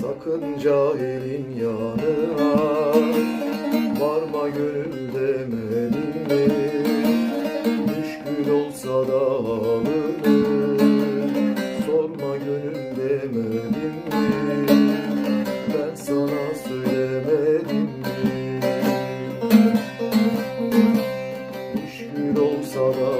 Sakın cahilin yanına Varma gönül demedim Müşkül olsa da alınır Sorma gönül demedim Ben sana söylemedim mi? Müşkül olsa da